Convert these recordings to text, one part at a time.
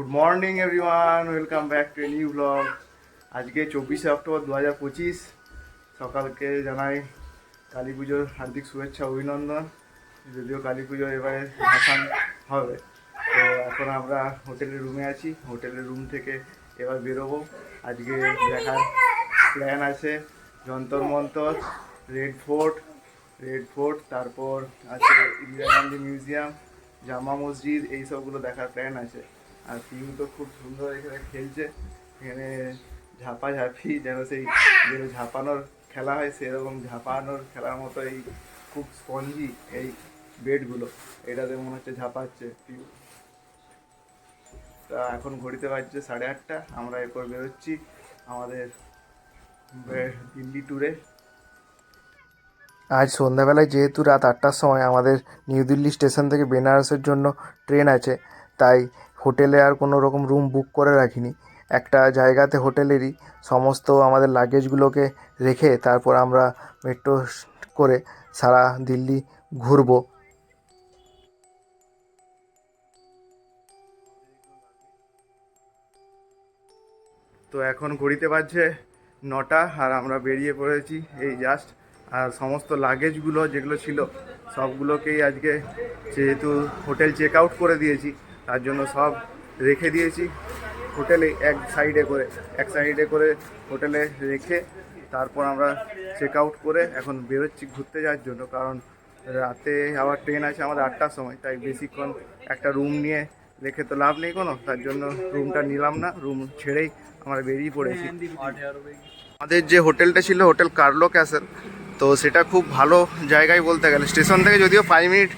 Good morning everyone welcome back to new blog আজকে চব্বিশে October দু হাজার পঁচিশ। সকালকে জানাই কালী পুজোর হার্দিক শুভেচ্ছা, অভিনন্দন। যদিও কালী পুজো এবারে ভাসান হবে। তো এখন আমরা হোটেলের রুমে আছি। হোটেলের রুম থেকে এবার বেরোবো। আজকে দেখার প্ল্যান আছে Jantar Mantar, Red Fort Red Fort, তারপর আছে ইন্দিরা গান্ধী মিউজিয়াম, জামা মসজিদ, এই সবগুলো দেখার প্ল্যান আছে। আর পিউ তো খুব সুন্দর এখানে খেলছে। এখানে ঝাপাঝাপি যেন সেই যে ঝাপানোর খেলা হয়, সেরকম ঝাপানোর খেলার মতো এই খুব স্পঞ্জি এই বেডগুলো। এটাতে মনে হচ্ছে ঝাপাচ্ছে। পিউ তা এখন ঘড়িতে বাজছে সাড়ে আটটা। আমরা এরপর বেরোচ্ছি আমাদের দিল্লি ট্যুরে আজ সন্ধ্যাবেলায় যেহেতু রাত আটটার সময় আমাদের নিউ দিল্লি স্টেশন থেকে বেনারসের জন্য ট্রেন আছে, তাই হোটেলে আর কোনো রকম রুম বুক করে রাখিনি। একটা জায়গাতে হোটেলেরই সমস্ত আমাদের লাগেজগুলোকে রেখে তারপর আমরা মেট্রো করে সারা দিল্লি ঘুরবো। তো এখন ঘড়িতে বাজছে নটা আর আমরা বেরিয়ে পড়েছি এই জাস্ট আর সমস্ত লাগেজগুলো যেগুলো ছিল, সবগুলোকেই আজকে যেহেতু হোটেল চেক আউট করে দিয়েছি। তার জন্য সব রেখে দিয়েছি। হোটেলে এক সাইডে করে, এক সাইডে করে হোটেলে রেখে তারপর আমরা চেক আউট করে এখন বেরোচ্ছি ঘুরতে যাওয়ার জন্য। কারণ রাতে আবার ট্রেন আছে আমাদের আটটার সময়, তাই বেশিক্ষণ একটা রুম নিয়ে রেখে তো লাভ নেই কোনো। তার জন্য রুমটা নিলাম না রুম ছেড়েই আমরা বেরিয়ে পড়েছি। আমাদের যে হোটেলটা ছিল, হোটেল কার্লো ক্যাসেল, তো সেটা খুব ভালো জায়গায় বলতে গেলে, স্টেশন থেকে যদিও পাঁচ মিনিট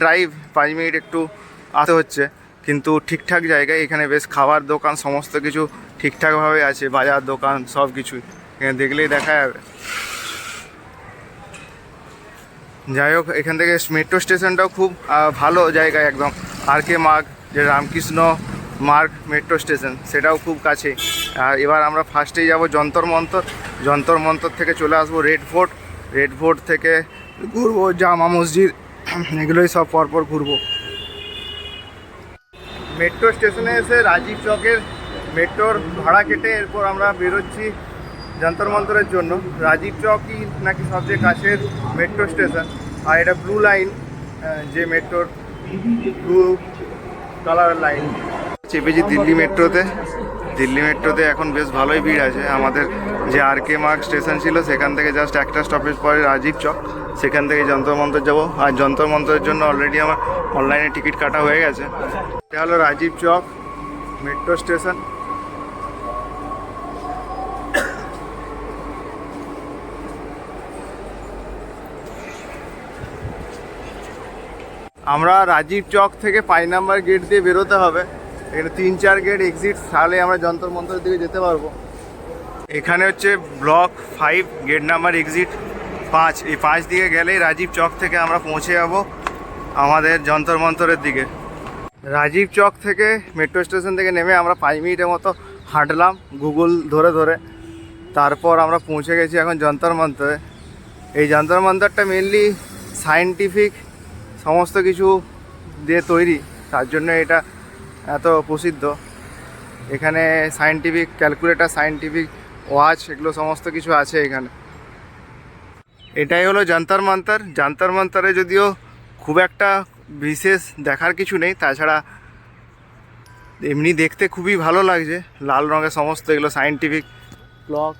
ড্রাইভ পাঁচ মিনিট একটু আসতে হচ্ছে। কিন্তু ঠিকঠাক জায়গায় এখানে বেশ খাবার দোকান, সমস্ত কিছু ঠিকঠাকভাবে আছে, বাজার দোকান, সব কিছুই। এখানে দেখলেই দেখা যাবে। যাই হোক, এখান থেকে মেট্রো স্টেশনটাও খুব ভালো জায়গা একদম। আর কে মার্গ, যে রামকৃষ্ণ মার্গ মেট্রো স্টেশন, সেটাও খুব কাছে আর এবার আমরা ফার্স্টেই যাব যন্তর মন্তর। যন্তর মন্তর থেকে চলে আসব রেড ফোর্ট। রেড ফোর্ট থেকে ঘুরবো জামা মসজিদ, এগুলোই সব পরপর ঘুরবো। মেট্রো স্টেশনে এসে রাজীব চকের মেট্রোর ভাড়া কেটে এরপর আমরা বেরোচ্ছি যন্তর মন্তরের জন্য। রাজীব চকই নাকি সবচেয়ে কাছের মেট্রো স্টেশন। আর এটা ব্লু লাইন যে মেট্রোর ব্লু কালার লাইন চেপেছি দিল্লি মেট্রোতে। দিল্লি মেট্রোতে এখন বেশ ভালোই ভিড় আছে। আমাদের যে আর কে মার্ক স্টেশন ছিল, সেখান থেকে জাস্ট একটা স্টপেজ পরে রাজীব চক। সেখান থেকে যন্তর মন্তর যাব। আর যন্তর মন্তরের জন্য অলরেডি আমার অনলাইনে টিকিট কাটা হয়ে গেছে। এটা হলো রাজীব চক মেট্রো স্টেশন আমরা রাজীব চক থেকে পাঁচ নাম্বার গেট দিয়ে বেরোতে হবে। এখানে তিন, চার গেট এক্সিট তাহলে আমরা যন্তর মন্তরের দিকে যেতে পারব। এখানে হচ্ছে block five gate number exit পাঁচ, এই পাঁচ দিকে গেলেই রাজীব চক থেকে আমরা পৌঁছে যাব আমাদের যন্তর মন্তরের দিকে। রাজীব চক থেকে মেট্রো স্টেশন থেকে নেমে আমরা পাঁচ মিনিটের মতো হাঁটলাম গুগল ধরে ধরে। তারপর আমরা পৌঁছে গেছি এখন যন্তর মন্তরে। এই যন্তর মন্তরটা মেনলি সায়েন্টিফিক সমস্ত কিছু দিয়ে তৈরি। তার জন্য এটা এত প্রসিদ্ধ। এখানে সায়েন্টিফিক ক্যালকুলেটার সায়েন্টিফিক ওয়াচ এগুলো সমস্ত কিছু আছে এখানে। এটাই হলো যন্তর মন্তর। যন্তর মন্তরে যদিও খুব একটা বিশেষ দেখার কিছু নেই, তাছাড়া এমনি দেখতে খুবই ভালো লাগছে, লাল রঙের সমস্ত এগুলো সায়েন্টিফিক ক্লক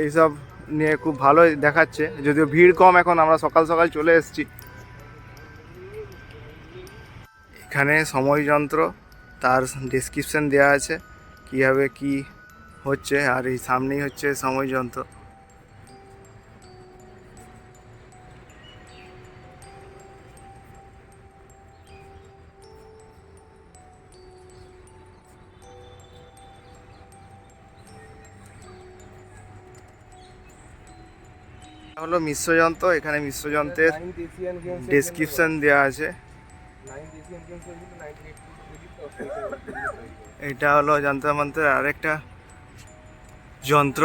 এইসব নিয়ে খুব ভালো দেখাচ্ছে, যদিও ভিড় কম এখন, আমরা সকাল সকাল চলে এসেছি। এখানে সময় যন্ত্র তার ডিসক্রিপশন দেওয়া আছে, কীভাবে কি হচ্ছে, আর এই সামনেই হচ্ছে সময় হলো মিশ্রযন্ত্র এখানে মিশ্রযন্ত্রের ডেসক্রিপশন দেওয়া আছে। এটা হলো যন্ত্র মন্ত্রের আরেকটা যন্ত্র।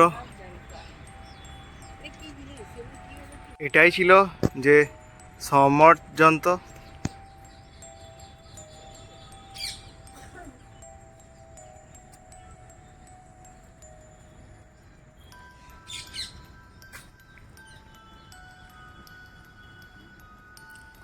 এটাই ছিল যে সমর যন্ত্র।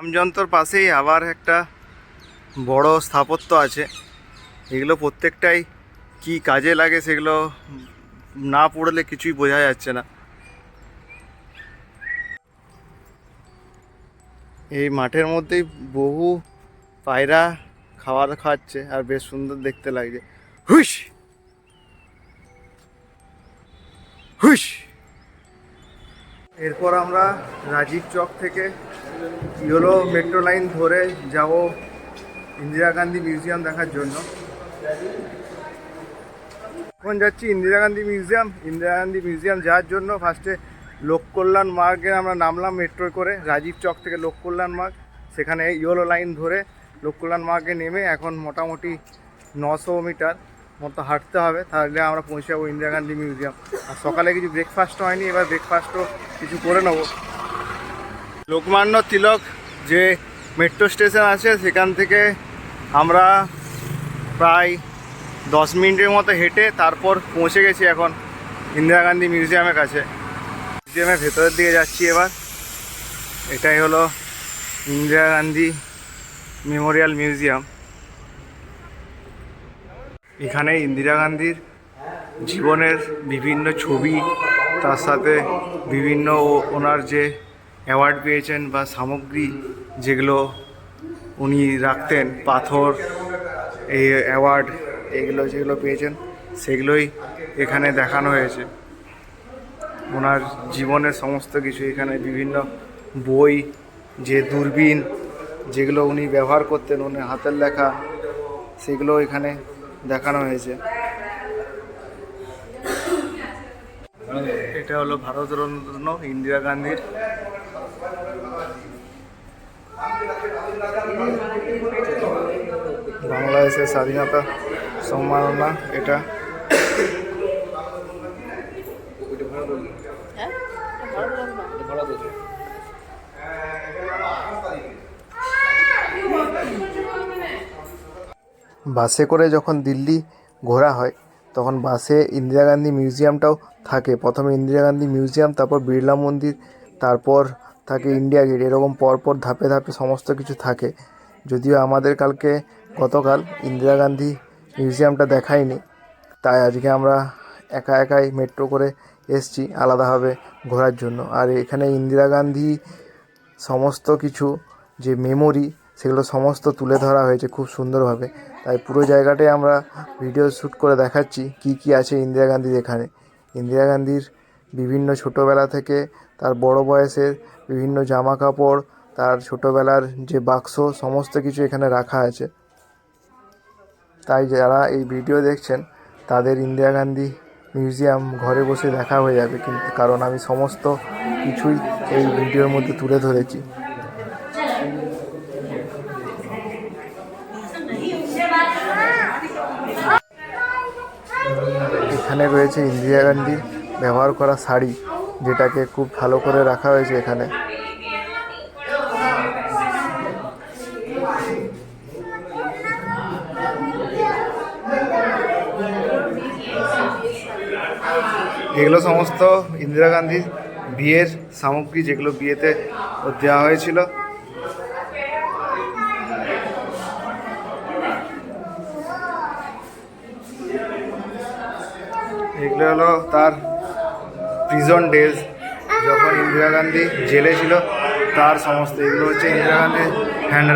রামযন্ত্রর পাশেই আবার একটা বড় স্থাপত্য আছে। এগুলো প্রত্যেকটাই কি কাজে লাগে সেগুলো না পড়লে কিছুই বোঝা যাচ্ছে না। এই মাঠের মধ্যেই বহু পায়রা খাবার খাচ্ছে আর বেশ সুন্দর দেখতে লাগছে। হুস হুস এরপর আমরা রাজীব চক থেকে ইয়েলো মেট্রো লাইন ধরে যাব ইন্দিরা গান্ধী মিউজিয়াম দেখার জন্য। এখন যাচ্ছি ইন্দিরা গান্ধী মিউজিয়াম ইন্দিরা গান্ধী মিউজিয়াম যাওয়ার জন্য ফার্স্টে লোককল্যাণ মার্গে আমরা নামলাম মেট্রো করে, রাজীব চক থেকে লোককল্যাণ মার্গ। সেখানে ইয়েলো লাইন ধরে লোককল্যাণ মার্গে নেমে এখন মোটামুটি নশো মিটার মতো হাঁটতে হবে, তাহলে আমরা পৌঁছে যাব ইন্দিরা গান্ধী মিউজিয়াম আর সকালে কিছু ব্রেকফাস্টও হয়নি, এবার ব্রেকফাস্টও কিছু করে নেব। লোকমান্য তিলক যে মেট্রো স্টেশন আছে, সেখান থেকে আমরা প্রায় দশ মিনিটের মতো হেঁটে তারপর পৌঁছে গেছি এখন ইন্দিরা গান্ধী মিউজিয়ামের কাছে। মিউজিয়ামের ভেতরের দিকে যাচ্ছি এবার। এটাই হলো ইন্দিরা গান্ধী মেমোরিয়াল মিউজিয়াম। এখানে ইন্দিরা গান্ধীর জীবনের বিভিন্ন ছবি, তার সাথে বিভিন্ন ওনার যে অ্যাওয়ার্ড পেয়েছেন বা সামগ্রী যেগুলো উনি রাখতেন, পাথর, এই অ্যাওয়ার্ড, এগুলো যেগুলো পেয়েছেন, সেগুলোই এখানে দেখানো হয়েছে। ওনার জীবনের সমস্ত কিছু এখানে বিভিন্ন বই, যে দূরবীন যেগুলো উনি ব্যবহার করতেন উনি হাতের লেখা, সেগুলো এখানে দেখানো হয়েছে। এটা হলো ভারতরত্ন ইন্দিরা গান্ধীর বাংলাদেশের স্বাধীনতা সম্মাননা এটা। বাসে করে যখন দিল্লি ঘোরা হয়, তখন বাসে ইন্দিরা গান্ধী মিউজিয়ামটাও থাকে। প্রথমে ইন্দিরা গান্ধী মিউজিয়াম, তারপর বিড়লা মন্দির, তারপর থাকে ইন্ডিয়া গেট। এরকম পরপর ধাপে ধাপে সমস্ত কিছু থাকে। যদিও আমাদের কালকে গতকাল ইন্দিরা গান্ধী মিউজিয়ামটা দেখায়নি, তাই আজকে আমরা একা একাই মেট্রো করে এসছি আলাদাভাবে ঘোরার জন্য। আর এখানে ইন্দিরা গান্ধী সমস্ত কিছু, যে মেমোরি সেগুলো সমস্ত তুলে ধরা হয়েছে খুব সুন্দরভাবে। তাই পুরো জায়গাটাই আমরা ভিডিও শ্যুট করে দেখাচ্ছি কি কি আছে ইন্দিরা গান্ধীর এখানে। ইন্দিরা গান্ধীর বিভিন্ন ছোটোবেলা থেকে তার বড় বয়সের বিভিন্ন জামা কাপড় তার ছোটোবেলার যে বাক্স, সমস্ত কিছু এখানে রাখা আছে। তাই যারা এই ভিডিও দেখছেন, তাদের ইন্দিরা গান্ধী মিউজিয়াম ঘরে বসে দেখা হয়ে যাবে কিন্তু, কারণ আমি সমস্ত কিছুই এই ভিডিওর মধ্যে তুলে ধরেছি। এখানে রয়েছে ইন্দিরা গান্ধী ব্যবহার করা শাড়ি, যেটাকে খুব ভালো করে রাখা হয়েছে এখানে। এগুলো সমস্ত ইন্দিরা গান্ধীর বিয়ের সামগ্রী যেগুলো বিয়েতে দেওয়া হয়েছিল। এগুলো হলো তার প্রিজন ডেজ যখন ইন্দিরা গান্ধী জেলে ছিল, তার সমস্ত এগুলো হচ্ছে ইন্দিরা গান্ধীর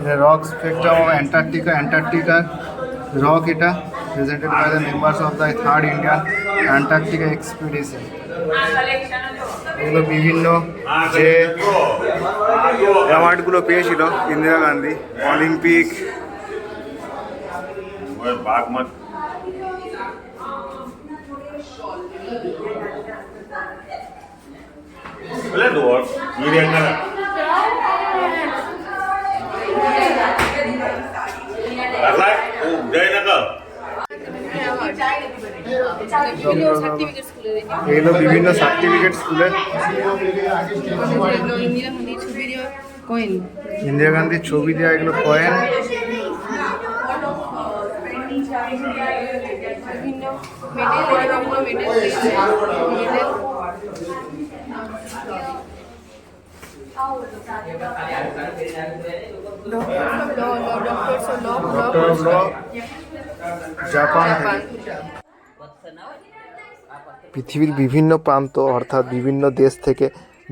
handwriting rock spectrum of Antarctica অ্যান্টার্কটিকার rock এটা presented by the members of the third Indian Antarctica expedition এগুলো বিভিন্ন যে অ্যাওয়ার্ডগুলো পেয়েছিল ইন্দিরা গান্ধী অলিম্পিক बाग এগুলো বিভিন্ন সার্টিফিকেট স্কুলের ইন্দিরা গান্ধীর ছবি দেওয়া এগুলো কয়েন ডক্টর জাপান পৃথিবীর বিভিন্ন প্রান্ত, অর্থাৎ বিভিন্ন দেশ থেকে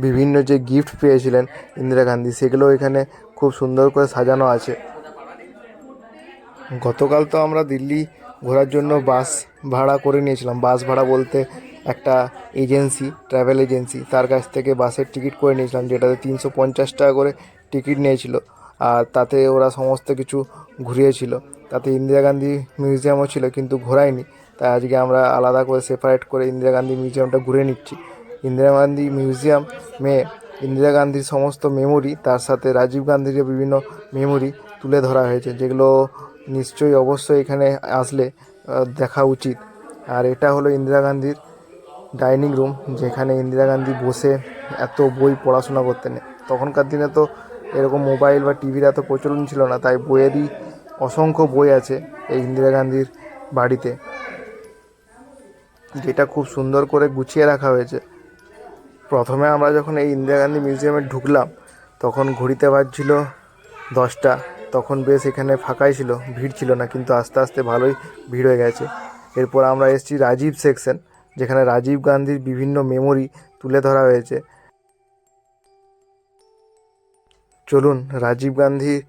বিভিন্ন যে গিফট পেয়েছিলেন ইন্দিরা গান্ধী সেগুলো এখানে খুব সুন্দর করে সাজানো আছে। গতকাল তো আমরা দিল্লি ঘোরার জন্য বাস ভাড়া করে নিয়েছিলাম। বাস ভাড়া বলতে একটা এজেন্সি ট্রাভেল এজেন্সি তার কাছ থেকে বাসের টিকিট করে নিয়েছিলাম, যেটাতে তিনশো পঞ্চাশ টাকা করে টিকিট নিয়েছিল। আর তাতে ওরা সমস্ত কিছু ঘুরিয়েছিল। তাতে ইন্দিরা গান্ধী মিউজিয়ামও ছিল, কিন্তু ঘোরায়নি। তাই আজকে আমরা আলাদা করে সেপারেট করে ইন্দিরা গান্ধী মিউজিয়ামটা ঘুরে নিচ্ছি। ইন্দিরা গান্ধী মিউজিয়াম মে ইন্দিরা গান্ধীর সমস্ত মেমোরি তার সাথে রাজীব গান্ধীর বিভিন্ন মেমোরি তুলে ধরা হয়েছে, যেগুলো নিশ্চয়ই অবশ্যই এখানে আসলে দেখা উচিত। আর এটা হলো ইন্দিরা গান্ধীর ডাইনিং রুম যেখানে ইন্দিরা গান্ধী বসে এত বই পড়াশোনা করতেন। তখনকার দিনে তো এরকম মোবাইল বা টিভির এত প্রচলন ছিল না, তাই বইয়েরই অসংখ্য বই আছে এই ইন্দিরা গান্ধীর বাড়িতে। যেটা খুব সুন্দর করে গুছিয়ে রাখা হয়েছে। প্রথমে আমরা যখন এই ইন্দিরা গান্ধী মিউজিয়ামে ঢুকলাম, তখন ঘড়িতে বাজছিল দশটা। তখন বেশ এখানে ফাঁকাই ছিল, ভিড় ছিল না, কিন্তু আস্তে আস্তে ভালোই ভিড় হয়ে গেছে। এরপর আমরা এসেছি রাজীব সেকশন, যেখানে রাজীব গান্ধীর বিভিন্ন মেমোরি তুলে ধরা হয়েছে। চলুন, রাজীব গান্ধীর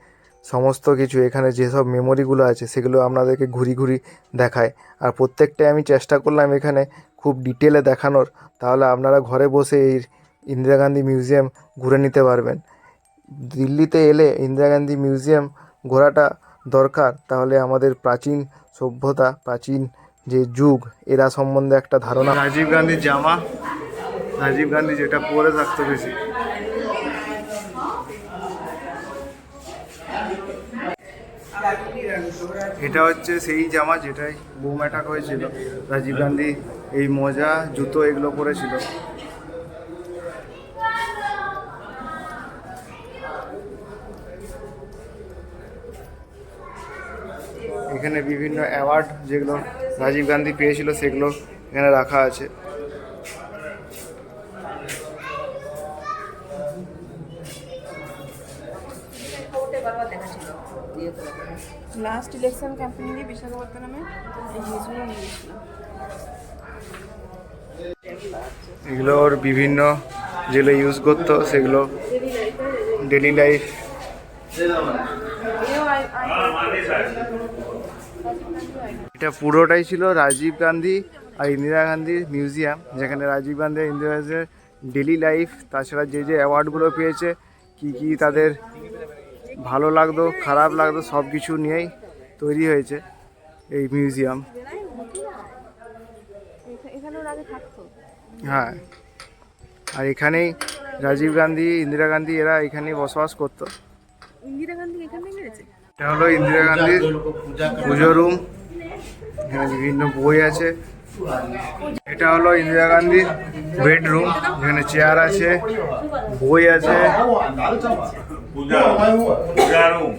সমস্ত কিছু, এখানে যেসব মেমোরিগুলো আছে, সেগুলো আপনাদেরকে ঘুরি ঘুরি দেখায়। আর প্রত্যেকটাই আমি চেষ্টা করলাম এখানে খুব ডিটেলে দেখানোর, তাহলে আপনারা ঘরে বসে এই ইন্দিরা গান্ধী মিউজিয়াম ঘুরে নিতে পারবেন। দিল্লিতে এলে ইন্দিরা গান্ধী মিউজিয়াম ঘোরাটা দরকার, তাহলে আমাদের প্রাচীন সভ্যতা, প্রাচীন যে যুগ, এরা সম্বন্ধে একটা ধারণা। রাজীব গান্ধীর জামা, রাজীব গান্ধী যেটা পরে থাকতো বেশি। এটা হচ্ছে সেই জামা যেটাই বোম অ্যাটাক হয়েছিল। রাজীব গান্ধী এই মোজা, জুতো এগুলো পরেছিল। এখানে বিভিন্ন অ্যাওয়ার্ড যেগুলো রাজীব গান্ধী পেয়েছিল সেগুলো এখানে রাখা আছে। লাস্ট ইলেকশন ক্যাম্পেইনে বিশাখাপত্তনমে? এই জিনিসগুলো নিয়ে গেছিলাম। এগুলোর বিভিন্ন যেগুলো ইউজ করতো সেগুলো ডেলি লাইফ এটা পুরোটাই ছিল রাজীব গান্ধী আর ইন্দিরা গান্ধীর মিউজিয়াম যেখানে রাজীব গান্ধী আর ইন্দিরা গান্ধীর ডেলি লাইফ তাছাড়া যে যে অ্যাওয়ার্ডগুলো পেয়েছে কি কি তাদের ভালো লাগতো খারাপ লাগতো সব কিছু নিয়েই তৈরি হয়েছে এই মিউজিয়াম। হ্যাঁ। আর এখানেই রাজীব গান্ধী ইন্দিরা গান্ধী এরা এখানেই বসবাস করতো। ইন্দিরা গান্ধী এখানে এটা হলো ইন্দিরা গান্ধীর পুজো রুম। এখানে বিভিন্ন বই আছে। এটা হলো ইন্দিরা গান্ধীর বেডরুম। এখানে চেয়ার আছে বই আছে। पूजा पूजा रूम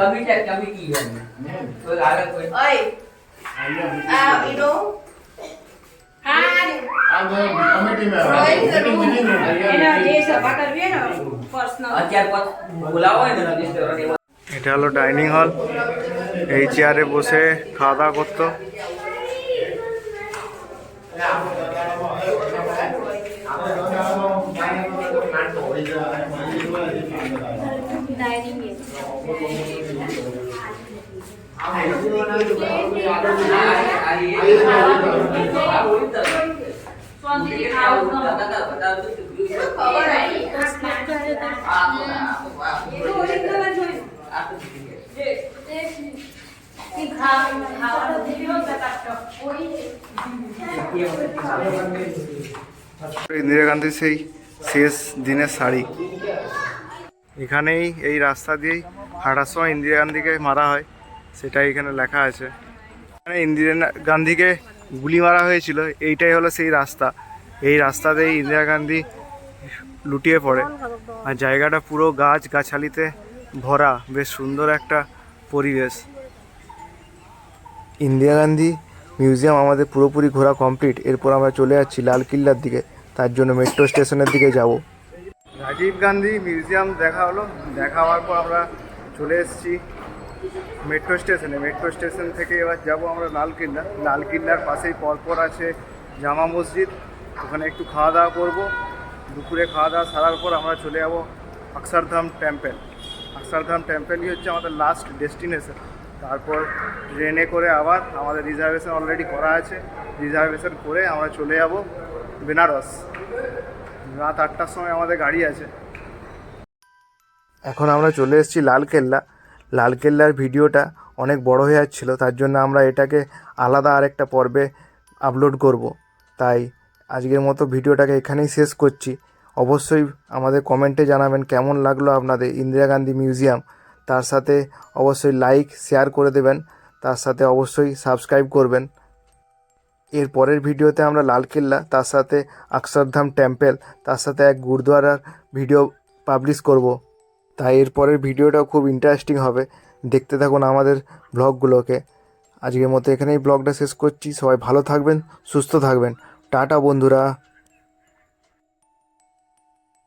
બગીચા કમી કી ગઈ કોઈ આગળ કોઈ ơi à ý এটা হলো ডাইনিং হল এই চেয়ারে বসে খাওয়া দাওয়া করতো ইন্দিরা গান্ধীর সেই শেষ দিনের শাড়ি। এখানেই এই রাস্তা দিয়েই হাঁটার সময় ইন্দিরা গান্ধীকে মারা হয় সেটাই এখানে লেখা আছে। এখানে ইন্দিরা গান্ধীকে গুলি মারা হয়েছিল এইটাই হলো সেই রাস্তা। এই রাস্তাতেই ইন্দিরা গান্ধী লুটিয়ে পড়ে। আর জায়গাটা পুরো গাছ গাছালিতে ভরা বেশ সুন্দর একটা পরিবেশ। ইন্দিরা গান্ধী মিউজিয়াম আমাদের পুরোপুরি ঘোরা কমপ্লিট। এরপর আমরা চলে যাচ্ছি লাল কিল্লার দিকে। তার জন্য মেট্রো স্টেশনের দিকে যাব। রাজীব গান্ধী মিউজিয়াম দেখা হলো। দেখা হওয়ার পর আমরা চলে এসেছি মেট্রো স্টেশনে, মেট্রো স্টেশন থেকে এবার যাব আমরা লাল কিল্লা লাল কিল্লার পাশেই পরপর আছে জামা মসজিদ। ওখানে একটু খাওয়া দাওয়া করব। দুপুরে খাওয়া দাওয়া সারার পর আমরা চলে যাব অক্ষরধাম টেম্পেল। অক্ষরধাম টেম্পেলই হচ্ছে আমাদের লাস্ট ডেস্টিনেশন তারপর ট্রেনে করে আবার আমাদের রিজার্ভেশন অলরেডি করা আছে। রিজার্ভেশন করে আমরা চলে যাব বেনারস। রাত আটটার সময় আমাদের গাড়ি আছে। এখন আমরা চলে এসেছি লালকেল্লা। লালকেল্লার ভিডিওটা অনেক বড় হয়ে যাচ্ছিল, তার জন্য আমরা এটাকে আলাদা আরেকটা পর্বে আপলোড করব। তাই আজকের মতো ভিডিওটাকে এখানেই শেষ করছি। অবশ্যই আমাদের কমেন্টে জানাবেন কেমন লাগল আপনাদের ইন্দিরা গান্ধী মিউজিয়াম। তার সাথে অবশ্যই লাইক শেয়ার করে দেবেন। তার সাথে অবশ্যই সাবস্ক্রাইব করবেন। এর পরের ভিডিওতে আমরা লালকেল্লা তার সাথে অক্ষরধাম টেম্পেল তার সাথে এক গুরুদুয়ারার ভিডিও পাবলিশ করব। তাই এর পরের ভিডিওটাও খুব ইন্টারেস্টিং হবে। দেখতে থাকুন আমাদের ব্লগগুলোকে। আজকের মতো এখানেই ব্লগটা শেষ করছি। সবাই ভালো থাকবেন, সুস্থ থাকবেন। টাটা বন্ধুরা।